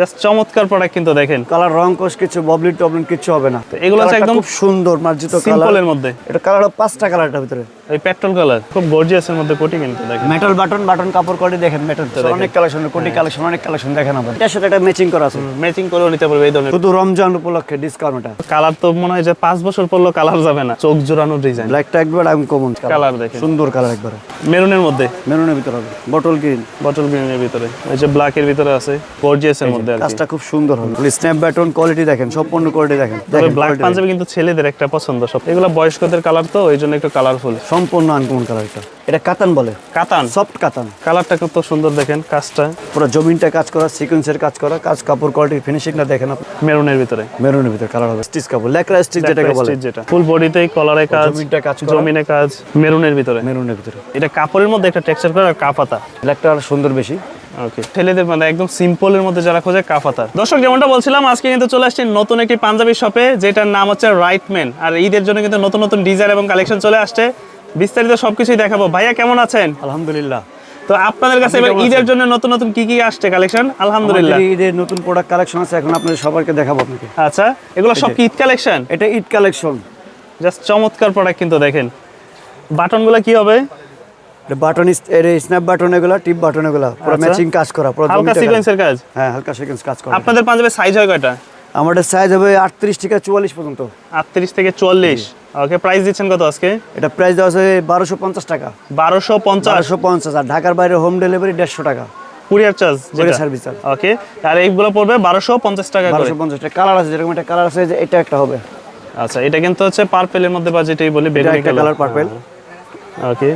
Just চমৎকার product কিন্তু দেখেন। কালার রং কোষ কিছু ববলি টবলিন কিছু হবে না। এগুলো একদম খুব সুন্দর মার্জিত কালার সিম্পলের মধ্যে। এটা কালার পাঁচটা কালারটা ভিতরে। এই পেট্রোল কালার খুব গর্জিয়াসের মধ্যে কোটি কিন্তু দেখেন। মেটাল বাটন বাটন কাপড় কোয়ালিটি দেখেন মেটাল অনেক কালেকশন কোটি কালেকশন অনেক কালেকশন দেখেন আমাদের এটার সাথে এটা ম্যাচিং করা আছে। ম্যাচিং করেও নিতে পারবে এই ধরনের। শুধু রমজান উপলক্ষে ডিসকাউন্ট এটা কালার তো মনে হয় যে পাঁচ বছর পরলেও কালার যাবে না। চোখ জোড়ানো ডিজাইন ব্ল্যাকটা একবার আমি কমন। কালার দেখেন। সুন্দর কালার একবার। মেরুনের মধ্যে? মেরুনের ভিতরে হবে। বটল গ্রিন বটল গ্রিনের ভিতরে। এই যে ব্ল্যাকের ভিতরে আছে গর্জিয়াসের মধ্যে আর কাজটা খুব সুন্দর হবে। স্ন্যাপ ব্যাটন কোয়ালিটি দেখেন সম্পূর্ণ কোয়ালিটি দেখেন। ব্ল্যাক পাঞ্জাবি কিন্তু ছেলেদের একটা পছন্দ। সব এগুলো বয়স্কদের কালার তো ওই জন্য একটু কালারফুল। সম্পূর্ণ আনকমন কালার এটা। এটা কাতান বলে। কাতান? সফট কাতান। কালারটা কত সুন্দর দেখেন কাজটা। পুরো জমিনটা কাজ করা সিকোয়েন্সের কাজ করা কাজ কাপড় কোয়ালিটি ফিনিশিংটা দেখেন আপনি। মেরুনের ভিতরে। মেরুনের ভিতরে কালার হবে। স্টিচ কাপড় লেকরা স্টিচ যেটাকে বলে। যেটা। ফুল বডিতেই কলারে কাজ জমিনটা কাজ। জমিনে কাজ মেরুনের ভিতরে। মেরুনের ভিতরে। এটা কাপড়ের মধ্যে একটা টেক্সচার করা আর কাপাতা আর সুন্দর বেশি। ওকে ছেলেদের মানে একদম সিম্পলের মধ্যে যারা খোঁজে কাফাতার দর্শক যেমনটা বলছিলাম আজকে কিন্তু চলে আসছি নতুন একটি পাঞ্জাবি শপে যেটার নাম হচ্ছে রাইটম্যান আর ঈদের জন্য কিন্তু নতুন নতুন ডিজাইন এবং কালেকশন চলে আসছে। বিস্তারিত সবকিছুই দেখাবো। ভাইয়া কেমন আছেন? আলহামদুলিল্লাহ। তো আপনাদের কাছে এবার ঈদের জন্য নতুন নতুন কি কি আসছে কালেকশন আলহামদুলিল্লাহ। ঈদের নতুন প্রোডাক্ট কালেকশন আছে এখন আপনাদের সবাইকে দেখাবো আপনাকে। আচ্ছা এগুলো সব কি ঈদ কালেকশন এটা ঈদ কালেকশন জাস্ট চমৎকার প্রোডাক্ট কিন্তু দেখেন। বাটনগুলো কি হবে? বাটন এর স্ন্যাপ বাটন এগুলা টিপ বাটন এগুলা পুরো আচ্ছা। ম্যাচিং কাজ করা পুরো হালকা। সিকোয়েন্সের কাজ। হ্যাঁ হালকা সিকোয়েন্স কাজ করা। আপনাদের পাঞ্জাবের সাইজ হয় কয়টা? আমাদের সাইজ হবে আটত্রিশ থেকে চুয়াল্লিশ পর্যন্ত। আটত্রিশ থেকে চুয়াল্লিশ। ওকে প্রাইস দিচ্ছেন কত আজকে? এটা প্রাইস দেওয়া আছে বারোশো পঞ্চাশ টাকা। বারোশো পঞ্চাশ। চারশো পঞ্চাশ আর ঢাকার বাইরে হোম ডেলিভারি দেড়শো টাকা। Courier charge Courier service charge। Okay আর এইগুলো পড়বে বারোশো পঞ্চাশ টাকা করে। বারোশো পঞ্চাশ টাকা কালার আছে যেরকম একটা কালার আছে এটা একটা হবে। আচ্ছা এটা কিন্তু হচ্ছে পার্পেলের মধ্যে বা যেটাই বলি বেগুনি কালার পার্পেল ওকে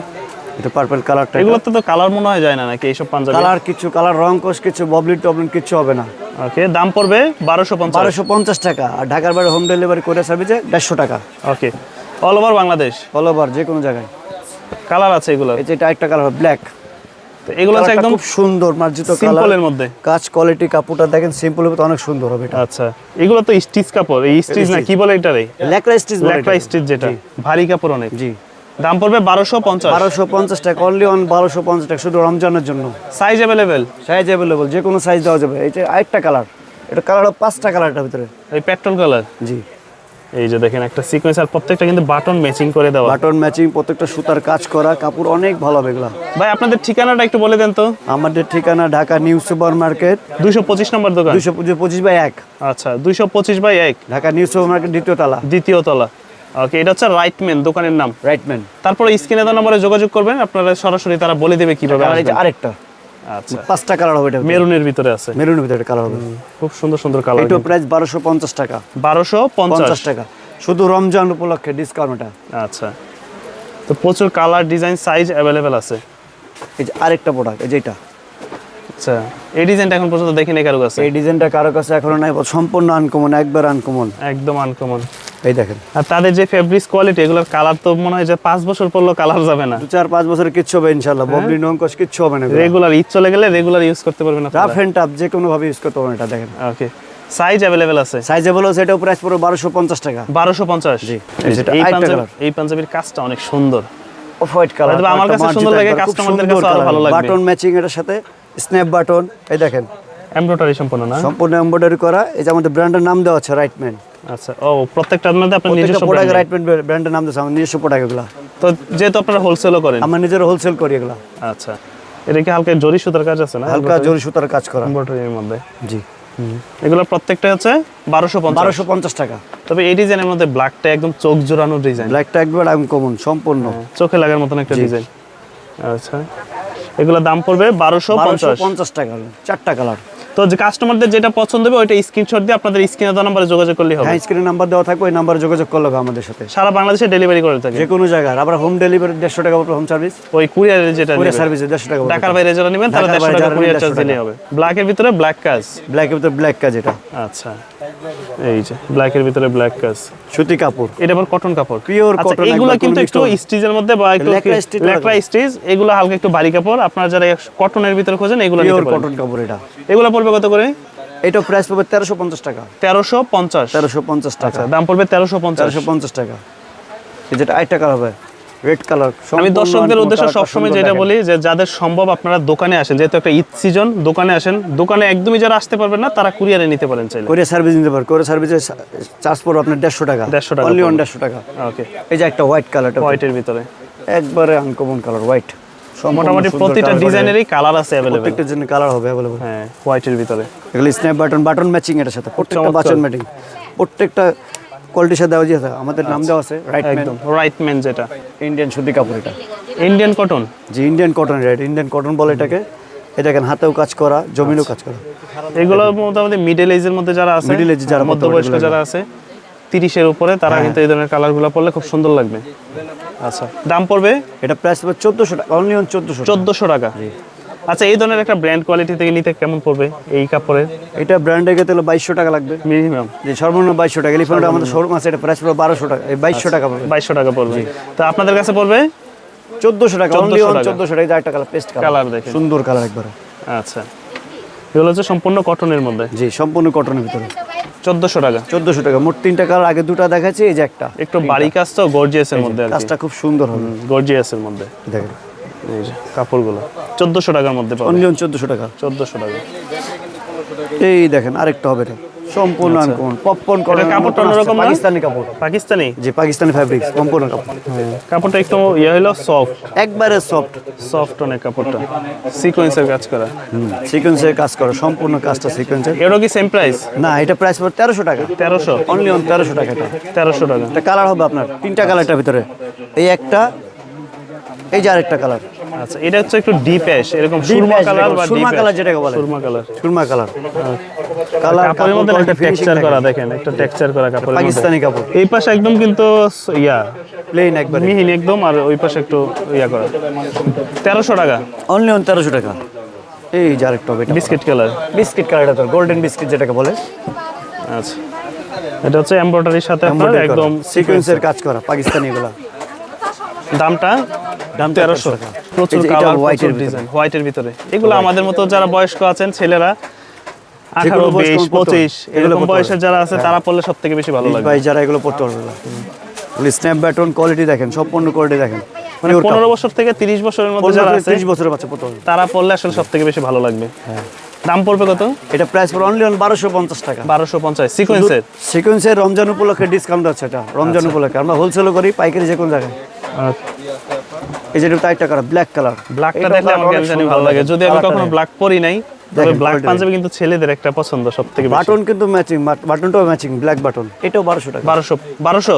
এটা পার্পেল কালারটা এগুলোতে তো কালার মনে হয় যায় না নাকি এইসব পাঞ্জাবি? কালার কিছু কালার রং কোষ কিছু ববলিন টবলিন কিছু হবে না। ওকে দাম পড়বে বারোশো পঞ্চাশ। বারোশো পঞ্চাশ টাকা। আর ঢাকার বাইরে হোম ডেলিভারি করে সার্ভিসে দেড়শো টাকা। Okay all over Bangladesh? All over যে কোনো জায়গায়। কালার আছে এগুলো? এই যে এটা একটা কালার ব্ল্যাক তো এগুলো হচ্ছে একদম খুব সুন্দর মার্জিত কালার সিম্পলের মধ্যে। কাজ কোয়ালিটি কাপড়টা দেখেন সিম্পল হবে তো অনেক সুন্দর হবে এটা। আচ্ছা এগুলো তো স্টিচ কাপড় এই স্টিচ না কি বলে এটারে? লেকরা স্টিচ ল্যাকড়া স্টিচ যেটা ভারী কাপড় অনেক। জি। দাম পড়বে বারোশো পঞ্চাশ। বারোশো পঞ্চাশ টাকা অনলি অন বারোশো পঞ্চাশ টাকা শুধু রমজানের জন্য। সাইজ অ্যাভেলেবেল সাইজ অ্যাভেলেবল যে কোনো সাইজ দেওয়া যাবে। এটা আরেকটা কালার এটা কালার পাঁচটা কালারটা ভিতরে। এই পেট্রোল কালার জি। এই যে দেখেন একটা সিকোয়েন্স আর প্রত্যেকটা কিন্তু বাটন ম্যাচিং করে দেওয়া। বাটন ম্যাচিং প্রত্যেকটা সুতার কাজ করা কাপড় অনেক ভালো হবে এগুলা। ভাই আপনাদের ঠিকানাটা একটু বলে দেন তো। আমাদের ঠিকানা ঢাকা নিউ সুপার মার্কেট দুইশো পঁচিশ নম্বর দোকান? দুইশো পঁচিশ বাই এক। আচ্ছা দুইশো পঁচিশ বাই এক। ঢাকা নিউ সুপার মার্কেট দ্বিতীয় তলা। দ্বিতীয় তলা। ওকে এটা হচ্ছে রাইটম্যান দোকানের নাম। রাইটম্যান তারপরে স্ক্রিনে দেওয়া নম্বরে যোগাযোগ করবেন আপনারা সরাসরি তারা বলে দেবে কীভাবে আরেকটা। আচ্ছা। পাঁচটা কালার হবে এটা মেরুনের ভিতরে আছে। মেরুনের ভিতরে কালার হবে। খুব সুন্দর সুন্দর কালার প্রাইস টাকা। শুধু রমজান উপলক্ষে ডিসকাউন্ট এটা। আচ্ছা। তো প্রচুর কালার ডিজাইন সাইজ আছে। এই যে আরেকটা প্রোডাক্ট এই আচ্ছা। এই ডিজাইনটা এখন পর্যন্ত দেখিনি কারও কাছে। এই ডিজাইনটা কারও কাছে এখনও নাই সম্পূর্ণ আনকমন একবার আনকমন একদম আনকমন এই দেখেন। আর তাদের যে ফেব্রিক্স কোয়ালিটি এগুলোর কালার তো মনে হয় যে পাঁচ বছর কালার যাবে না। দু চার পাঁচ বছরের কিচ্ছু হবে ইনশাল্লাহ ববলি নঙ্কশ কিচ্ছু হবে না রেগুলার ঈদ চলে গেলে রেগুলার ইউজ করতে পারবেন রাফ অ্যান্ড টাফ যে কোনো ভাবে ইউজ করতে পারেন এটা দেখেন। ওকে সাইজ আছে। সাইজেবল সেটা প্রাইস পড়বে বারোশো পঞ্চাশ টাকা। বারোশো পঞ্চাশ। জি। এই পাঞ্জাবি- এই পাঞ্জাবির কাজটা অনেক সুন্দর। অফ হোয়াইট কালার আমার কাছে সুন্দর লাগে, customer-দের কাছেও আরও ভালো লাগবে। বাটন ম্যাচিং এর সাথে স্ন্যাপ বাটন এই দেখেন। এমব্রয়ডারি সম্পূর্ণ না? সম্পূর্ণ এমব্রয়ডারি করা এই যে আমাদের ব্র্যান্ডের নাম দেওয়া আছে রাইটম্যান আচ্ছা ও প্রত্যেকটার মধ্যে আপনার নিজস্ব প্রোডাক্ট। রাইটম্যান ব্র্যান্ডের নাম দেওয়া আছে আমার নিজস্ব প্রোডাক্ট এগুলা। তো যেহেতু আপনারা হোলসেলও করেন। আমার নিজের হোলসেল করি এগুলা। আচ্ছা এটা কি হালকা জরি সুতার কাজ আছে না? হালকা জরি সুতার কাজ করা। এমব্রয়ডারির মধ্যে? জি। এগুলো প্রত্যেকটা হচ্ছে বারোশো বারোশো পঞ্চাশ টাকা। তবে এই ডিজাইনের মধ্যে ব্ল্যাকটা একদম চোখ জোড়ানো ডিজাইন ব্ল্যাকটা একবার আনকমন সম্পূর্ণ। চোখে লাগার মতন একটা ডিজাইন আচ্ছা এগুলো দাম পড়বে বারোশো পঞ্চাশ। টাকা চারটা কালার তো যে কাস্টমারদের যেটা পছন্দ হবে ওইটা স্ক্রিনশট দিয়ে আপনাদের স্ক্রিনে দেওয়া নম্বরে যোগাযোগ করলে হবে। হ্যাঁ স্ক্রিনে নাম্বার দেওয়া থাকবে ওই নাম্বারে যোগাযোগ করলে হবে আমাদের সাথে। সারা বাংলাদেশে ডেলিভারি করে থাকে। যে কোনো জায়গায় আবার হোম ডেলিভারি দেড়শো টাকা হোম সার্ভিস ওই কুরিয়ারের যেটা কুরিয়ার। সার্ভিসে দেড়শো টাকা টাকার বাইরে যারা নেবেন তারা দেড়শো টাকা কুরিয়ার চার্জ 150 দিলেই হবে। ব্ল্যাকের ভিতরে ব্ল্যাক কাজ ব্ল্যাকের ভিতরে ব্ল্যাক কাজ এটা। আচ্ছা। এই যে ব্ল্যাকের ভিতরে ব্ল্যাক কাজ সুতি কাপড়। এটা আবার কটন কাপড়। পিওর কটন এগুলো কিন্তু একটু স্টিজের স্টিচের মধ্যে বা একটু লেকরা স্টিজ স্টিচ এগুলো হালকা একটু ভারী কাপড়। আপনারা যারা কটনের ভিতরে খোঁজেন এগুলো পিওর কটন কাপড় এটা। এগুলো পড়বে কত করে? এটা প্রাইস তেরোশো পঞ্চাশ টাকা। তেরোশো পঞ্চাশ। তেরোশো পঞ্চাশ টাকা। আচ্ছা দাম পড়বে তেরোশো পঞ্চাশ। তেরোশো পঞ্চাশ টাকা। এই যেটা আরেকটা কালার হবে। রেড কালার আমি দর্শকদের উদ্দেশ্যে সবসময় যেটা বলি যে যাদের সম্ভব আপনারা দোকানে আসেন যেহেতু একটা ঈদ সিজন দোকানে আসেন দোকানে একদমই যারা আসতে পারবেন না তারা কুরিয়ারে নিতে পারেন চাইলে। কোরিয়া সার্ভিস নিতে পারো কোরিয়া সার্ভিসের চার্জ পড়বে আপনার দেড়শো টাকা। 150 টাকা অনলি অন পড়বে। দেড়শো টাকা। ওকে এই যে একটা হোয়াইট কালারটা হোয়াইটের ভিতরে। একবারে আনকমন কালার হোয়াইট মোটামুটি প্রতিটা ডিজাইনেরই কালার আছে অ্যাভেলেবেল প্রত্যেকটার জন্য কালার হবে অ্যাভেলেবল হ্যাঁ হোয়াইটের ভিতরে। এগুলো স্ন্যাপ বাটন বাটন ম্যাচিং এটার সাথে। প্রত্যেকটা বাটন ম্যাচিং প্রত্যেকটা কোয়ালিটির দেওয়া আমাদের নাম দেওয়া আছে রাইট একদম রাইট ম্যান যেটা। ইন্ডিয়ান সুতি কাপড় এটা ইন্ডিয়ান কটন যে Indian cotton right Indian cotton বলে এটাকে। এটা হাতেও কাজ করা জমিনেও কাজ করা। এগুলো মোটামুটি মিডল এজের মধ্যে যারা আছে Middle age যারা মধ্যবয়স্ক যারা আছে তিরিশের উপরে তারা হ্যাঁ। কিন্তু এই ধরনের কালারগুলো পরলে খুব সুন্দর লাগবে। আচ্ছা। দাম পড়বে? এটা প্রাইস চোদ্দোশো টাকা অনলি অন চোদ্দোশো চোদ্দোশো টাকা। আচ্ছা এই ধরনের একটা ব্র্যান্ড কোয়ালিটি থেকে নিতে কেমন পড়বে এই কাপড়ের? এটা ব্র্যান্ডে গেতে হলে বাইশশো টাকা লাগবে। মিনিমাম যে সর্বনিম্ন বাইশশো টাকা। এলিফেন্ট আমাদের শোরুম আছে এটা প্রাইস পড়বে বারোশো টাকা। এই বাইশশো টাকা পড়বে। বাইশশো টাকা পড়বে। তো আপনাদের কাছে পড়বে? চোদ্দোশো টাকা। অনলি 1400 অন টাকা। চোদ্দোশো টাকা। এই একটা কালার পেস্ট কালার দেখেন। সুন্দর কালার একবারে। আচ্ছা। এগুলো হচ্ছে সম্পূর্ণ কটনের মধ্যে। জি সম্পূর্ণ কটনের ভিতরে। চোদ্দোশো টাকা। চোদ্দোশো টাকা। মোট তিনটা কালার আগে দুটো দেখাচ্ছি এই যে একটা। একটু বাড়ি কাজ তো গর্জিয়াসের মধ্যে কাজটা খুব সুন্দর হবে। গর্জিয়াসের মধ্যে। দেখেন। এই যে কাপড়গুলো। চোদ্দোশো টাকার মধ্যে অনলি অন চোদ্দোশো টাকা। চোদ্দোশো টাকা। এই দেখেন আরেকটা হবে এটা। সম্পূর্ণ আনকমন পপকর্ন এটা কাপড়টা অন্যরকম? পাকিস্তানি কাপড়। পাকিস্তানি? যে পাকিস্তানি ফ্যাব্রিক সম্পূর্ণ কাপড়। কাপড়টা একটু ইয়ে হলো সফট একবারে সফট সফট অনেক কাপড়টা। সিকোয়েন্সের কাজ করা। সিকোয়েন্সের কাজ করো সম্পূর্ণ কাজটা সিকোয়েন্সের এরও কি সেম প্রাইস না এটা প্রাইস পড়বে তেরোশো টাকা। তেরোশো? অনলি অন তেরোশো টাকা এটা। তেরোশো টাকা। একটা কালার হবে আপনার তিনটা কালারটার ভিতরে। এই একটা এই যে আরেকটা কালার আচ্ছা এটা হচ্ছে একটু ডিপ অ্যাশ এরকম সুরমা কালার বা সুরমা colour যেটাকে বলে। সুরমা কালার সুরমা কালার কালার কাপড়ের মধ্যে একটা টেক্সচার করা দেখেন একটা টেক্সচার করা মধ্যে। পাকিস্তানি কাপড়। এই পাশে একদম কিন্তু ইয়া। প্লেন একবারে। মিহিন একদম আর ওই পাশে একটু ইয়া করা। তেরোশো টাকা। অনলি অন তেরোশো টাকা। এই যে আরেকটা এটা বিস্কিট কালার বিস্কিট কালারটা তো গোল্ডেন বিস্কিট যেটাকে বলে। আচ্ছা। এটা হচ্ছে এমব্রয়ডারির সাথে একদম সিকোয়েন্সের কাজ করা পাকিস্তানি এগুলা। দামটা? দাম তেরোশো প্রচুর কালার হোয়াইটের ডিজাইন হোয়াইটের ভিতরে। এগুলো আমাদের মতো যারা বয়স্ক আছেন ছেলেরা আঠারো বিশ পঁচিশ এরকম বয়সের যারা আছে তারা পড়লে সব থেকে বেশি ভালো ভাই যারা এগুলো পড়তে পারবে স্ন্যাপ ব্যাটন কোয়ালিটি দেখেন সম্পূর্ণ কোয়ালিটি দেখেন। মানে পনেরো বছর থেকে তিরিশ বছরের মধ্যে যারা আছে তিরিশ বছরের বাচ্চা পড়তে পারবে। তারা পড়লে আসলে সব থেকে বেশি ভালো লাগবে। হ্যাঁ। দাম পড়বে কত? এটা প্রাইস অনলি অন বারোশো পঞ্চাশ টাকা। বারোশো পঞ্চাশ সিকোয়েন্সের সিকোয়েন্সের রমজান উপলক্ষে ডিসকাউন্ট আছে এটা রমজান আচ্ছা। উপলক্ষে। আমরা হোলসেল করি পাইকারি যে কোন জায়গায়। এই যে এটা একটা কালার ব্ল্যাক কালার ব্ল্যাকটা দেখলে আমার কেন জানি ভালো লাগে। যদি আমি কখনো ব্ল্যাক পরি নাই তবে ব্ল্যাক পাঞ্জাবি কিন্তু ছেলেদের একটা পছন্দ সব থেকে বাটন কিন্তু ম্যাচিং বাটনটাও ম্যাচিং ব্ল্যাক বাটন এটাও বারোশো টাকা। বারোশো। বারোশো?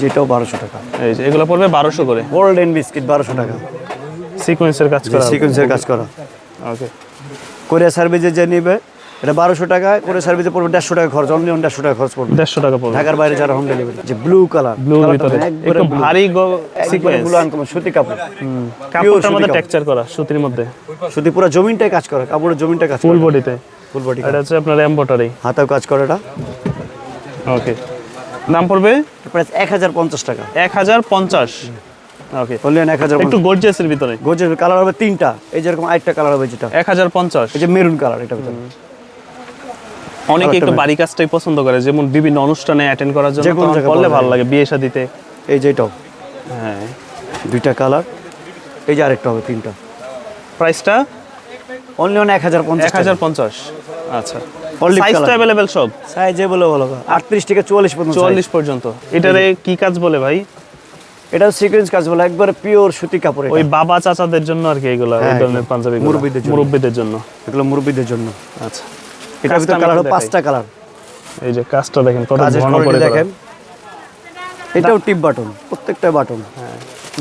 যেটাও বারোশো টাকা। এই যে এগুলো পড়বে বারোশো করে। গোল্ডেন বিস্কিট বারোশো টাকা। সিকোয়েন্সের কাজ করা। সিকোয়েন্সের কাজ করা। ওকে কোরিয়া সার্ভিসে যে নেবে এটা বারোশো টাকা কোরিয়া সার্ভিসে পড়বে দেড়শো টাকা খরচ অনলি অন দেড়শো টাকা খরচ পড়বে। দেড়শো টাকা পড়বে। ঢাকার বাইরে যারা হোম ডেলিভারি যে ব্লু কালার ব্লুর ভিতরে একটু ভারী সিকোয়েন্স ব্লু আনকমন সুতি কাপড়। কাপড়টার মধ্যে টেক্সচার করা সুতির মধ্যে। সুতি পুরো জমিনটাই কাজ করে কাপড়ের জমিনটা কাজ ফুল বডিতে ফুল বডি এটা হচ্ছে আপনার এম্বয়ডারি হাতেও কাজ করে এটা। ওকে দাম পড়বে? প্রাইস এক হাজার পঞ্চাশ টাকা। এক হাজার পঞ্চাশ। ওকে এক হাজার একটু গর্জিয়াসের ভিতরে। কালার হবে তিনটা। এই যেরকম আরেকটা কালার হবে যেটা। এক হাজার পঞ্চাশ। এই যে মেরুন কালার এটা ভিতরে। অনেকে একটু বাড়ি কাজটাই পছন্দ করে যেমন বিভিন্ন অনুষ্ঠানে অ্যাটেন্ড করার জন্য করলে ভালো লাগে বিয়ে শাদিতে এই যে এটাও। হ্যাঁ। দুইটা কালার। এই যে আরেকটা হবে তিনটা। প্রাইসটা অনলি অন এক হাজার পঞ্চাশ এক হাজার পঞ্চাশ। আচ্ছা। অ্যাভেলেবেল সব? সাইজে বলে আটত্রিশ থেকে চুয়াল্লিশ পর্যন্ত চুয়াল্লিশ পর্যন্ত। এটারে কি কাজ বলে ভাই? এটা সিকোয়েন্স কাজ বলে একবারে পিওর সুতি কাপড় ওই বাবা চাচাদের জন্য আর কি এগুলো হ্যাঁ, ধরনের পাঞ্জাবি মুরব্বিদের জন্য। মুরব্বীদের জন্য। এগুলো মুরব্বীদের জন্য। আচ্ছা। এটার ভিতরে কালার দেখাই। পাঁচটা কালার। এই যে কাজটা দেখেন কত ঘন করে দেখেন। এটাও টিপ বাটন প্রত্যেকটা বাটন।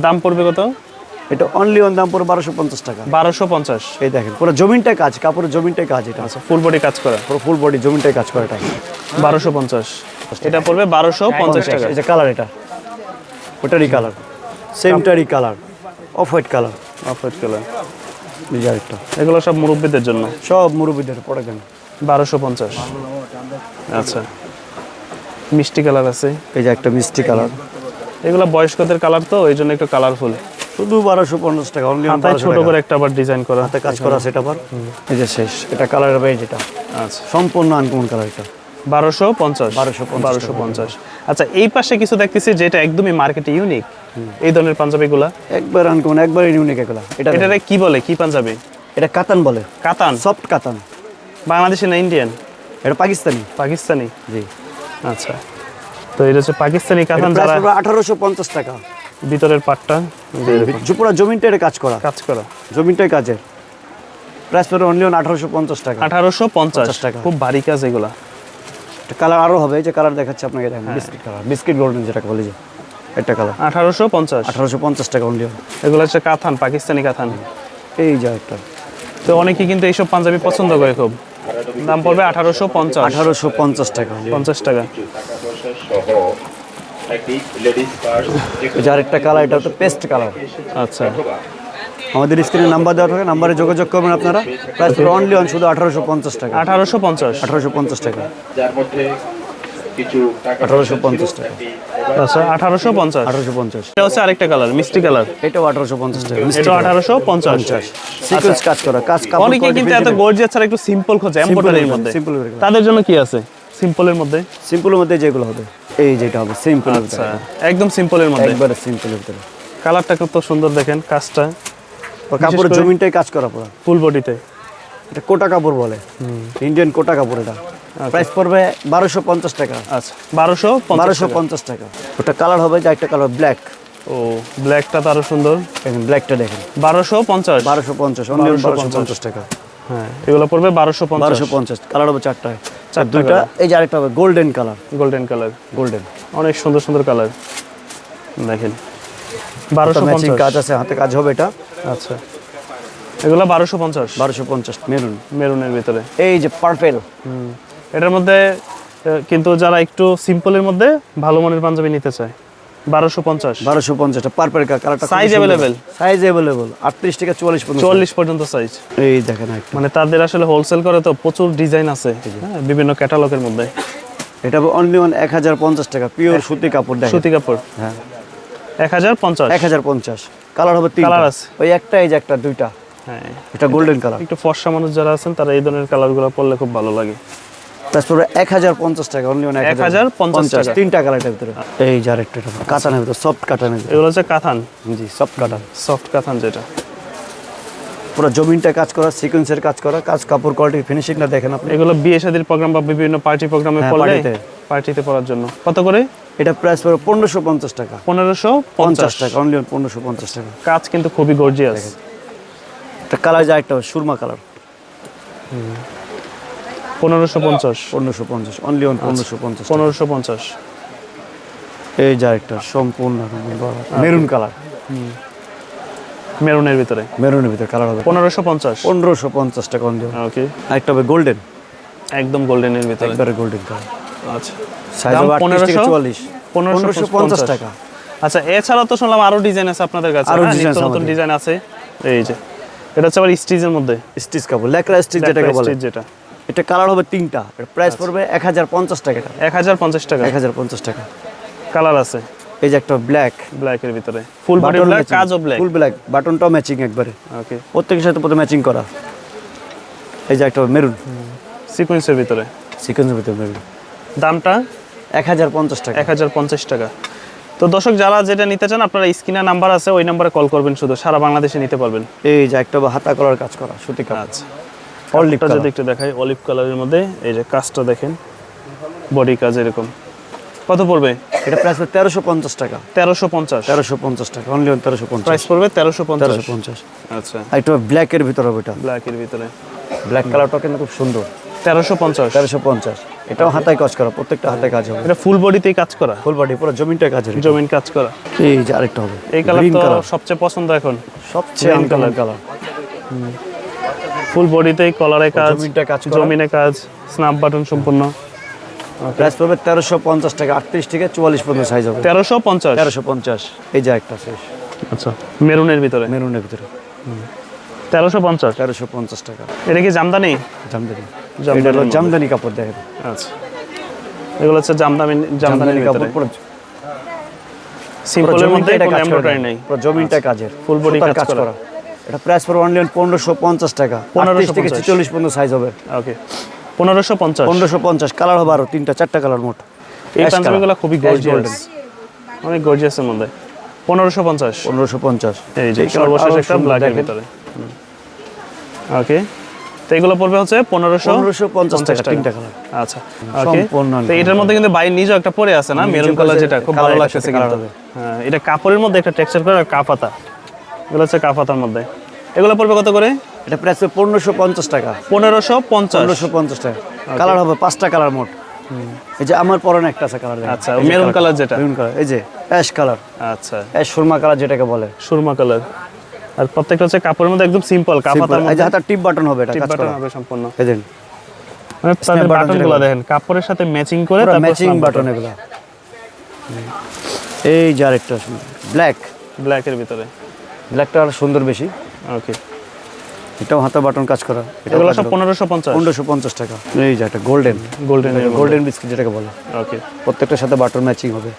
দাম পড়বে কত? এটা অনলি অন দাম পুরো বারোশো পঞ্চাশ টাকা। বারোশো পঞ্চাশ। এই দেখেন পুরো জমিনটাই কাজ কাপড়ের জমিনটাই কাজ এটা। আচ্ছা ফুল বডি কাজ করা। পুরো ফুল বডি জমিনটাই কাজ করে এটা। বারোশো পঞ্চাশ। এটা পড়বে বারোশো পঞ্চাশ টাকা। এই যে কালার এটা। ওটারই colour. সেমটারই colour. Off white colour. Off white colour এগুলো সব মুরব্বীদের জন্য। সব মুরব্বীদের পড়ে কেন? বারোশো পঞ্চাশ। আচ্ছা। মিষ্টি কালার আছে। এই যে একটা মিষ্টি কালার। এগুলো বয়স্কদের কালার তো ওই জন্য একটু কালারফুল শুধু বারোশো পঞ্চাশ টাকা অনলি হাতায় ছোট করে একটা আবার ডিজাইন করা। হাতে কাজ করা সেটা আবার? এই যে শেষ এটা কালার হবে যেটা। আচ্ছা। সম্পূর্ণ আনকমন কালার এটা। বারোশো পঞ্চাশ। 1250 বারোশো পঞ্চাশ। আচ্ছা এই পাশে কিছু দেখতেছি যেটা একদমই মার্কেটে ইউনিক এই ধরনের পাঞ্জাবিগুলা? একবার আনকমন একবার ইউনিক এগুলা। এটা। এটারে কি বলে? কি পাঞ্জাবি? এটা কাতান বলে। কাতান? সফট কাতান। বাংলাদেশি না ইন্ডিয়ান এটা পাকিস্তানি? পাকিস্তানি? জি। আচ্ছা। তো এটা হচ্ছে পাকিস্তানি কাতান যারা আঠারোশো পঞ্চাশ টাকা। ভিতরের পাটটা পুরো জমিনটা এটা কাজ করা। কাজ করা। জমিনটাই কাজের। প্রাইস পড়বে অনলি আঠারোশো পঞ্চাশ টাকা। আঠারোশো পঞ্চাশ। টাকা। খুব ভারী কাজ এগুলা। কালার আরও হবে এই যে কালার দেখাচ্ছে আপনাকে দেখেন বিস্কিট কালার বিস্কিট গোল্ডেন যেটা বলি যে একটা কালার আঠারোশো পঞ্চাশ। আঠারোশো পঞ্চাশ টাকা অনলি এগুলো হচ্ছে কাথান পাকিস্তানি কাথান এই যে একটা তো অনেকেই কিন্তু এইসব পাঞ্জাবি পছন্দ করে খুব। দাম পড়বে আঠারোশো পঞ্চাশ। আঠারোশো পঞ্চাশ টাকা। পঞ্চাশ টাকা। যার একটি কালার এটা হচ্ছে পেস্ট কালার আচ্ছা। আমাদের স্ক্রিনে নাম্বার দেওয়া থাকে নাম্বারে যোগাযোগ করবেন আপনারা। প্রাইস অনলি অন শুধু আঠারোশো পঞ্চাশ টাকা। আঠারোশো পঞ্চাশ। আঠারোশো পঞ্চাশ টাকা যার মধ্যে টাকা। আঠারোশো পঞ্চাশ টাকা। আচ্ছা আঠারোশো পঞ্চাশ। আঠারোশো পঞ্চাশ। এটা হচ্ছে আরেকটা কালার মিষ্টি কালার এটাও আঠারোশো পঞ্চাশ টাকা এটা আঠারোশো পঞ্চাশ। সিকোয়েন্স কাজ করা কাজ কাপড় অনেকে কিন্তু এত গর্জিয়াস ছাড়া একটু সিম্পল খোঁজে এম্বয়ডারির মধ্যে মধ্যে, simple এর মধ্যে। তাদের জন্য কি আছে? সিম্পলের মধ্যে? সিম্পলের মধ্যে যেগুলো হবে এই যেটা হবে সিম্পল আচ্ছা একদম সিম্পলের মধ্যে। একবারে সিম্পলের ভিতরে। কালারটা কত সুন্দর দেখেন কাজটা। কাপড়ের জমিনটাই কাজ করা পুরো। ফুল বডিতে এটা কোটা কাপড় বলে। ইন্ডিয়ান কোটা কাপড় এটা। প্রাইস পড়বে বারোশো পঞ্চাশ টাকা। আচ্ছা বারোশো বারোশো পঞ্চাশ টাকা। ওটা কালার হবে যে একটা কালার ব্ল্যাক ও ব্ল্যাকটা তো আরও সুন্দর। দেখেন ব্ল্যাকটা দেখেন। বারোশো পঞ্চাশ। বারোশো পঞ্চাশ বারোশো পঞ্চাশ। টাকা। হ্যাঁ এগুলো পড়বে বারোশো বারোশো পঞ্চাশ কালার হবে চারটা। চারটা দুইটা এই যে আরেকটা হবে golden colour golden colour golden অনেক সুন্দর সুন্দর কালার দেখেন বারোশো কাজ আছে হাতে কাজ হবে এটা। আচ্ছা। এগুলো বারোশো পঞ্চাশ। বারোশো পঞ্চাশ মেরুন মেরুনের ভিতরে। এই যে পার্পেল এটার মধ্যে কিন্তু যারা একটু সিম্পলের মধ্যে ভালো মানের পাঞ্জাবি নিতে চায় বারোশো পঞ্চাশ। বারোশো পঞ্চাশ পার্পেল কালারটা Size available? সাইজ অ্যাভেলেবল আটত্রিশ থেকে চুয়াল্লিশ পর্যন্ত। চল্লিশ পর্যন্ত সাইজ এই দেখেন মানে তাদের আসলে হোলসেল করে তো প্রচুর ডিজাইন আছে হ্যাঁ বিভিন্ন ক্যাটালগের মধ্যে। এটা অনলি ওয়ান এক হাজার পঞ্চাশ টাকা পিওর সুতি কাপড় সুতি কাপড়। হ্যাঁ। এক হাজার পঞ্চাশ। এক হাজার পঞ্চাশ। কালার হবে তিন Colour আছে। ওই একটা এই যে একটা দুইটা। হ্যাঁ। এটা গোল্ডেন কালার একটু ফর্সা মানুষ যারা আছেন তারা এই ধরনের কালারগুলো পরলে খুব ভালো লাগে। তারপরে এক হাজার পঞ্চাশ টাকা অনলি ওয়ান 1050 টাকা। তিনটা কালারটার ভিতরে। এই যার একটা ভিতরে সফট কাটানের এগুলো হচ্ছে কাথান? জি সফট কাটান সফট কাথান যেটা। পুরো জমিনটা কাজ করা সিকোয়েন্সের কাজ করা কাজ কাপড় কোয়ালিটি ফিনিশিংটা দেখেন আপনি। এগুলো বিয়ে শাদীর প্রোগ্রাম বা বিভিন্ন পার্টি প্রোগ্রামে party-তে। পার্টিতে পড়ার জন্য। কত করে? এটা প্রাইস পড়বে পনেরোশো পঞ্চাশ টাকা। পনেরোশো পঞ্চাশ। পঞ্চাশ টাকা অনলি পনেরোশো পঞ্চাশ টাকা। কাজ কিন্তু খুবই গর্জিয়াস একটা কালার যা একটা সুরমা কালার। পনেরোশো পঞ্চাশ। পনেরোশো পঞ্চাশ অনলি অন পনেরোশো পঞ্চাশ পনেরোশো পঞ্চাশ। এই যা একটা সম্পূর্ণ মেরুন কালার। মেরুনের ভিতরে। মেরুনের ভিতরে কালার হবে। পনেরোশো পঞ্চাশ। পনেরোশো পঞ্চাশ টাকা অনলি ওকে আরেকটা হবে গোল্ডেন একদম গোল্ডেনের ভিতরে। একবারে গোল্ডেন কালার আচ্ছা। সাইজ হবে 1500? চুয়াল্লিশ। পনেরোশো পঞ্চাশ। টাকা। আচ্ছা এছাড়া তো শুনলাম আরও ডিজাইন আছে আপনাদের কাছে আরও হ্যাঁ, নতুন ডিজাইন আছে। এই যে এটা হচ্ছে আবার স্টিচের মধ্যে। স্টিচ কাপড় লেকরা স্টিচ যেটাকে বলে। যেটা। এটা কালার হবে তিনটা এর প্রাইস পড়বে এক হাজার পঞ্চাশ টাকা। এক হাজার পঞ্চাশ টাকা। এক হাজার পঞ্চাশ টাকা। কালার আছে। এই যে একটা ব্ল্যাক ব্ল্যাকের ভিতরে। ফুল বডি ব্ল্যাক কাজও ব্ল্যাক ফুল ব্ল্যাক বাটনটাও ম্যাচিং একবারে। ওকে প্রত্যেকের সাথে প্রথমে ম্যাচিং করা। এই যে একটা মেরুন সিকোয়েন্সের ভিতরে। সিকোয়েন্সের ভিতরে মেরুন দামটা? এক হাজার পঞ্চাশ টাকা। এক হাজার পঞ্চাশ টাকা। তো দর্শক যারা যেটা নিতে চান আপনারা স্ক্রিনে নাম্বার আছে ওই নাম্বারে কল করবেন শুধু। সারা বাংলাদেশে নিতে পারবেন। এই যে একটা হাতা করার কাজ করা সুতি কাপড়। আচ্ছা। অলিভ কালারটা যদি একটু দেখাই অলিভ কালারের মধ্যে এই যে কাজটা দেখেন। বডি কাজ এরকম। কত পড়বে? এটা প্রাইস তেরোশো পঞ্চাশ টাকা। তেরোশো পঞ্চাশ। তেরোশো পঞ্চাশ টাকা অনলি তেরোশো পঞ্চাশ। প্রাইস পড়বে তেরোশো পঞ্চাশ। পঞ্চাশ। আচ্ছা। একটু ব্ল্যাকের ভিতরে হবে এটা। ব্ল্যাকের ভিতরে। ব্ল্যাক কালারটা কিন্তু খুব সুন্দর। তেরোশো পঞ্চাশ। তেরোশো পঞ্চাশ। এটাও হাতায় কাজ করা প্রত্যেকটা হাতায় কাজ হবে। এটা ফুল বডিতেই কাজ করা? ফুল বাড়ি পুরো জমিনটা কাজের জমিন কাজ করা। এই যে আরেকটা হবে এই কালার তো সবচেয়ে পছন্দ এখন। সবচেয়ে আনকালার কালার ফুল বডিতেই কলারে কাজ জমিনটা কাজ। জমিনে কাজ স্ন্যাপ বাটন সম্পূর্ণ। প্রাইস পড়বে তেরোশো পঞ্চাশ টাকা আটত্রিশ থেকে চুয়াল্লিশ পর্যন্ত সাইজ হবে। তেরোশো পঞ্চাশ? তেরোশো পঞ্চাশ এই যে একটা শেষ। আচ্ছা মেরুনের ভিতরে? মেরুনের ভিতরে। তেরোশো পঞ্চাশ? তেরোশো পঞ্চাশ টাকা। এটা কি জামদানি? জামদানি। এটা হলো জামদানি কাপড় দেখেন। আচ্ছা। এগুলো হচ্ছে জামদানি জামদানি কাপড়। পুরো সিম্পলের মধ্যে করা এমব্রয়ডারি নেই। পুরো জমিনটা কাজের। Full body সুতার কাজ করা। এটা প্রাইস পড়বে অনলি পনেরোশো পঞ্চাশ টাকা। 1550 পনেরোশো থেকে ছেচল্লিশ পর্যন্ত সাইজ হবে। ওকে পনেরোশো পঞ্চাশ। পনেরোশো পঞ্চাশ। কালার হবে আরও তিনটা চারটা কালার মোট। এই পাঞ্জাবিগুলো খুবই গর্জিয়াস। অনেক গর্জিয়াসের মধ্যে। পনেরোশো পঞ্চাশ। পনেরোশো পঞ্চাশ। এই যে সর্বশেষ একটা ব্ল্যাকের ভিতরে। ওকে তো এগুলো পড়বে হচ্ছে পনেরোশো 1550 টাকা, তিনটা colour। আচ্ছা ওকে তো এটার মধ্যে কিন্তু বাইর নিজেও একটা পরে আছে না? মেরুন কালার যেটা খুব ভালো লাগতেছে কিন্তু। হ্যাঁ এটা কাপড়ের মধ্যে একটা টেক্সচার করে কাপাতা। এগুলো হচ্ছে কাপাতার মধ্যে। এগুলো পড়বে কত করে? এটা প্রাইস পনেরোশো পঞ্চাশ টাকা। পনেরোশো পঞ্চাশ। পনেরোশো পঞ্চাশ টাকা। কালার হবে পাঁচটা কালার মোট। এই যে আমার পরনে একটা আছে কালার আচ্ছা, maroon colour যেটা? মেরুন কালার এই যে অ্যাশ কালার আচ্ছা। অ্যাশ সুরমা কালার যেটাকে বলে। সুরমা কালার আর প্রত্যেকটা হচ্ছে কাপড়ের মধ্যে একদম সিম্পল কাপাতার এই যে মধ্যে হাতে টিপ বাটন হবে এটা টিপ কাজ বাটন হবে সম্পূর্ণ। এই যে মানে তাদের বাটনগুলো দেখেন কাপড়ের সাথে ম্যাচিং করে তারপর ম্যাচিং বাটন এগুলো। এই যে আরেকটা ব্ল্যাক ব্ল্যাকের ভিতরে। ব্ল্যাকটা আরও সুন্দর বেশি। ওকে এটাও হাতে বাটন কাজ করা। এগুলো সব পনেরোশো পঞ্চাশ। পনেরোশো পঞ্চাশ টাকা। এই যে একটা গোল্ডেন গোল্ডেন গোল্ডেন বিস্কিট যেটাকে বলে। ওকে প্রত্যেকটার সাথে বাটন ম্যাচিং হবে।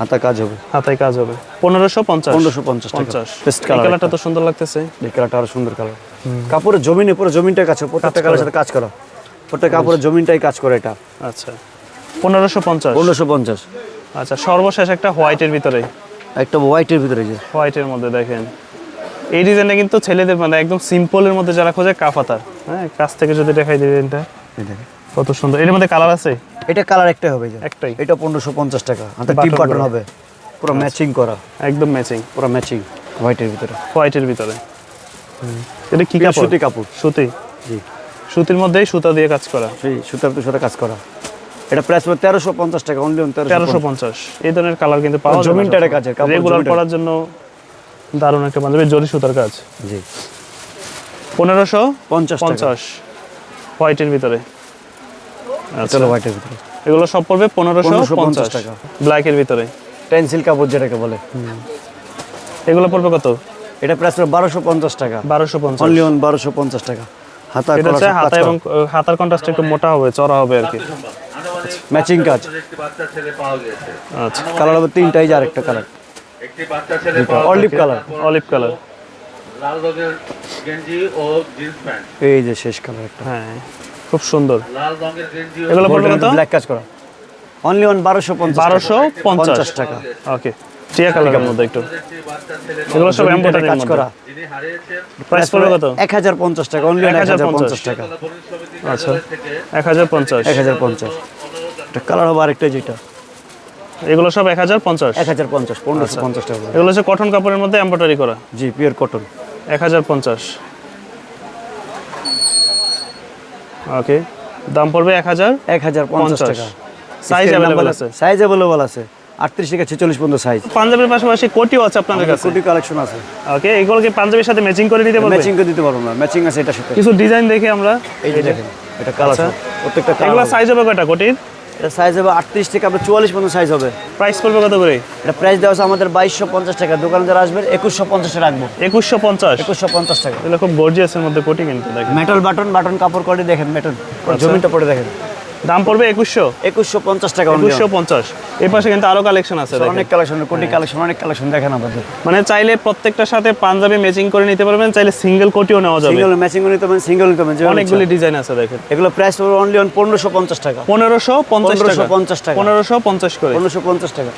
হাতা কাজ হবে। হাতায় কাজ হবে। পনেরোশো পঞ্চাশ। পনেরোশো পঞ্চাশ পঞ্চাশ। পেস্ট কালার কালারটা তো সুন্দর লাগতেছে। এই কালারটা আরও সুন্দর কালার কাপড়ের জমিনে পুরো জমিনটাই কাজ করে প্রত্যেকটা কালারের সাথে কাজ করা। প্রত্যেক কাপড়ের জমিনটাই কাজ করে এটা। আচ্ছা। পনেরোশো পঞ্চাশ। পনেরোশো পঞ্চাশ। আচ্ছা সর্বশেষ একটা হোয়াইটের ভিতরে। একটা হোয়াইটের ভিতরে যে। হোয়াইটের মধ্যে দেখেন। এই ডিজাইনটা কিন্তু ছেলেদের মানে একদম সিম্পলের মধ্যে যারা খোঁজে কাফাতার। হ্যাঁ কাছ থেকে যদি দেখাই দিবেন এটা দেখেন। কত সুন্দর। এর মধ্যে কালার আছে? এটা কালার একটাই হবে যে। একটাই? এটা পনেরোশো পঞ্চাশ টাকা। হাতে টিপ বাটন হবে। পুরো ম্যাচিং করা। একদম ম্যাচিং পুরো ম্যাচিং হোয়াইটের ভিতরে। হোয়াইটের ভিতরে। এটা কি কাপড়? সুতি কাপড়। সুতি? জি। সুতির মধ্যেই সুতা দিয়ে কাজ করা। সেই সুতার তো সাথে কাজ করা। এটা প্রাইস পড়বে তেরোশো পঞ্চাশ টাকা অনলি তেরোশো পঞ্চাশ। এই ধরনের কালার কিন্তু পাওয়া যায় জমিনটারে কাজের, কাপড় রেগুলার। পরার জন্য দারুণ একটা পাঞ্জাবি জরি সুতার কাজ। জি। পনেরোশো পঞ্চাশ পঞ্চাশ। হোয়াইটের ভিতরে। আচ্ছা চলো হোয়াইটের ভিতরে। এগুলো সব পড়বে পনেরোশো 1550 পঞ্চাশ টাকা। ব্ল্যাকের ভিতরে। পেন্সিল কাপড় যেটাকে বলে। এগুলো পড়বে কত? এটা প্রাইস পড়বে বারোশো পঞ্চাশ টাকা। বারোশো পঞ্চাশ। অনলি অন বারোশো পঞ্চাশ টাকা। হাতা এটা হাতা এবং হাতার কন্ট্রাস্ট একটু মোটা হবে চড়া হবে আর কি। ম্যাচিং কাজ। একটি বাচ্চা ছেলে পাওয়া গেছে আচ্ছা। কালার হবে তিনটাই যে আরেকটা কালার একটি বাচ্চা ছেলে পাওয়া অলিভ কালার অলিভ কালার লাল রঙের গেঞ্জি ও জিন্স প্যান্ট এই যে শেষ কালার একটা। হ্যাঁ। খুব সুন্দর। এগুলো পড়বে কত? ব্ল্যাক কাজ করা। অনলি ওয়ান 1250 1250 টাকা। ওকে টিয়া কালার মধ্যে একটু। এগুলো সব এমব্রয়ডারি কাজ করা। প্রাইস পড়বে কত? 1050 টাকা। অনলি 1050 টাকা। আচ্ছা। 1050 1050 এটা কালার হবে আরেকটা যেটা। এগুলো সব 1050 1050 1550 টাকা। এগুলো হচ্ছে কটন কাপড়ের মধ্যে এমব্রয়ডারি করা। জি পিওর কটন 1050 ওকে দাম পড়বে এক হাজার? এক হাজার পঞ্চাশ টাকা। সাইজ অ্যাভেলেবল আছে? সাইজ অ্যাভেলেবল আছে। আটত্রিশ থেকে ছেচল্লিশ পর্যন্ত সাইজ পাঞ্জাবের পাশাপাশি কোটিও আছে আপনাদের কাছে? কোটি কালেকশন আছে। ওকে এগুলো কি পাঞ্জাবির সাথে ম্যাচিং করে নিতে পারবে? ম্যাচিং করে দিতে পারব না। ম্যাচিং আছে এটার সাথে। কিছু ডিজাইন দেখে আমরা এই যে দেখেন এটা কালার আচ্ছা। প্রত্যেকটা এগুলো সাইজ হবে কয়টা কোটির? এটা সাইজ হবে আটত্রিশ থেকে আপনার চুয়াল্লিশ পর্যন্ত সাইজ হবে। প্রাইস পড়বে কত করে? এটা প্রাইস দেওয়া আছে আমাদের বাইশশো পঞ্চাশ টাকা। দোকানে যারা আসবেন একুশশো পঞ্চাশে রাখব। একুশশো পঞ্চাশ? একুশশো পঞ্চাশ টাকা। এগুলো খুব গর্জিয়াসের মধ্যে কোটি কিন্তু মেটাল বাটন বাটন কাপড় করে দেখেন মেটাল জমিটা পরে দেখেন। দাম পড়বে একুশশো? একুশশো পঞ্চাশ টাকা। একুশশো পঞ্চাশ। এই পাশে কিন্তু আরও কালেকশন আছে অনেক কালেকশন কোটি কালেকশন অনেক কালেকশন দেখেন আমাদের মানে চাইলে প্রত্যেকটার সাথে পাঞ্জাবি ম্যাচিং করে নিতে পারবেন চাইলে সিঙ্গেল কোটিও নেওয়া যাবে। সিঙ্গেল ম্যাচিং করে নিতে পারেন সিঙ্গেল নিতে যেভাবে অনেকগুলি ডিজাইন আছে দেখেন। এগুলো প্রাইস পড়বে অনলি অন পনেরোশো পঞ্চাশ টাকা। পনেরোশো পঞ্চাশ টাকা। 1550 টাকা। পনেরোশো পঞ্চাশ করে। পনেরোশো পঞ্চাশ টাকা।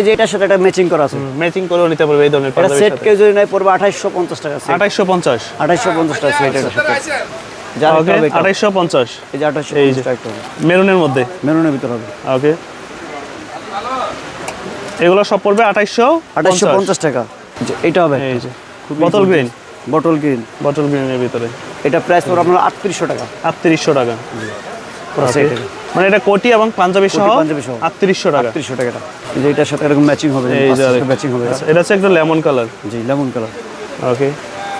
এই যে এটার সাথে একটা ম্যাচিং করা আছে। ম্যাচিং করেও নিতে পারবে এই ধরনের সেট কেউ যদি নাই পড়বে আঠাইশশো পঞ্চাশ টাকা সেট আঠাইশশো পঞ্চাশ। আঠাইশশো পঞ্চাশ টাকা সেট যার ওকে আঠাইশশো এই যে আঠাইশশো এই পঞ্চাশ যে। টাকা। হবে মেরুনের মধ্যে? মেরুনের ভিতর হবে। ওকে এগুলো সব পড়বে আঠাইশশো আঠাইশশো পঞ্চাশ। টাকা। এটা হবে এই যে বোতল গ্রিন বটল গ্রিন বটল গ্রিনের ভিতরে। এটা প্রাইস পড়বে আপনার টাকা। আটত্রিশশো টাকা। মানে এটা কোটি এবং পাঞ্জাবি সহ পাঞ্জাবি সহ। টাকা। আটত্রিশশো টাকাটা। যে এটার সাথে এরকম ম্যাচিং হবে। ম্যাচিং হবে। আচ্ছা, এটা হচ্ছে একটা লেমন কালার জি লেমন কালার ওকে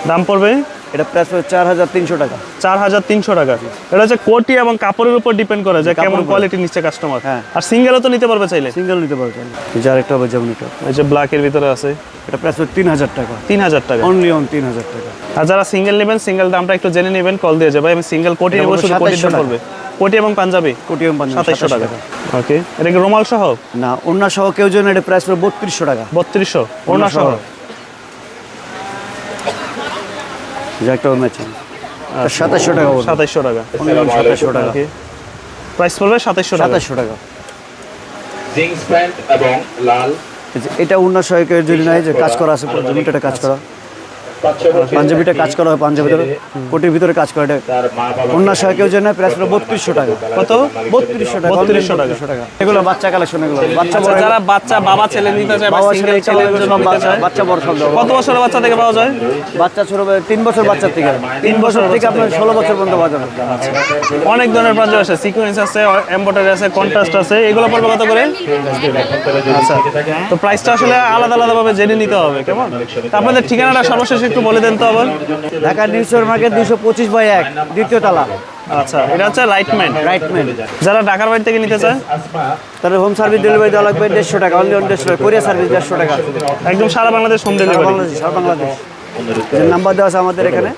দাম পড়বে? এটা প্রাইস পড়বে চার হাজার তিনশো টাকা। চার হাজার তিনশো টাকা। এটা হচ্ছে কোটি এবং কাপড়ের উপর ডিপেন্ড করে যে কেমন কোয়ালিটি নিচ্ছে কাস্টমার হ্যাঁ। আর সিঙ্গেলও তো নিতে পারবে চাইলে। সিঙ্গেল নিতে পারবেন এই যে আরেকটা হবে যেমন এটা। এই যে ব্ল্যাকের ভিতরে আছে। এটা প্রাইস পড়বে তিন হাজার টাকা। তিন হাজার টাকা। অনলি অন তিন হাজার টাকা। আর যারা সিঙ্গেল নেবেন সিঙ্গেল দামটা একটু জেনে নেবেন কল দিয়ে যাবে আমি সিঙ্গেল কোটি নেব শুধু 2700 দাম কোটি এবং পাঞ্জাবি? কোটি এবং পাঞ্জাবি 2700 টাকা। ওকে এটা কি রোমাল সহ? না অন্য সহ কেউ যেন এটা প্রাইস পড়বে বত্রিশশো টাকা। বত্রিশশো। ওনা সহ। একটা ম্যাচিং সাতাশশো টাকা সাতাশশো টাকা। সাতাশশো টাকা। প্রাইস পড়বে সাতাশশো সাতাশশো টাকা। জিন্স প্যান্ট এবং লাল। এটা অন্য সহায়কের যদি নাই যে কাজ করা আছে পুরো জমিটা কাজ করা। পাঞ্জাবিটা কাজ করা হয় পাঞ্জাবিতে। কোটির ভিতরে কাজ করা এটা। তার মা বাবা অন্য সহায়কের জন্য প্রাইস বত্রিশশো টাকা। কত? বত্রিশশো টাকা 3200 টাকা। টাকা। এগুলো বাচ্চা কালেকশন এগুলো। বাচ্চা আচ্ছা বড় যারা বাচ্চা বাবা ছেলে নিতে চায় বাবা সিঙ্গেল ছেলে সব বাচ্চা বাচ্চা বড় সব কত বছরের বাচ্চা থেকে পাওয়া যায়? বাচ্চা ছোট তিন বছর বাচ্চার থেকে। তিন বছর থেকে আপনার ষোলো বছর পর্যন্ত বাজার অনেক ধরনের পাঞ্জাবি আছে। সিকোয়েন্স আছে এমব্রয়ডারি আছে কন্ট্রাস্ট আছে। এগুলো পড়বে কত করে? আচ্ছা। তো প্রাইসটা আসলে আলাদা আলাদা ভাবে জেনে নিতে হবে কেমন? আপনাদের ঠিকানাটা সর্বশেষ একটু বলে দেন তো আবার। ঢাকা নিউ সুপার মার্কেট দুশো পঁচিশ বাই এক দ্বিতীয় তালা। আচ্ছা এটা হচ্ছে রাইটম্যান রাইটম্যান যারা ঢাকার বাড়ি থেকে নিতে চায়? তাহলে হোম সার্ভিস ডেলিভারি দেওয়া লাগবে দেড়শো টাকা অনলি অন দেড়শো টাকা কোরিয়া সার্ভিস দেড়শো টাকা। একদম সারা বাংলাদেশ হোম ডেলিভারি সারা বাংলাদেশ নাম্বার দেওয়া আছে আমাদের এখানে।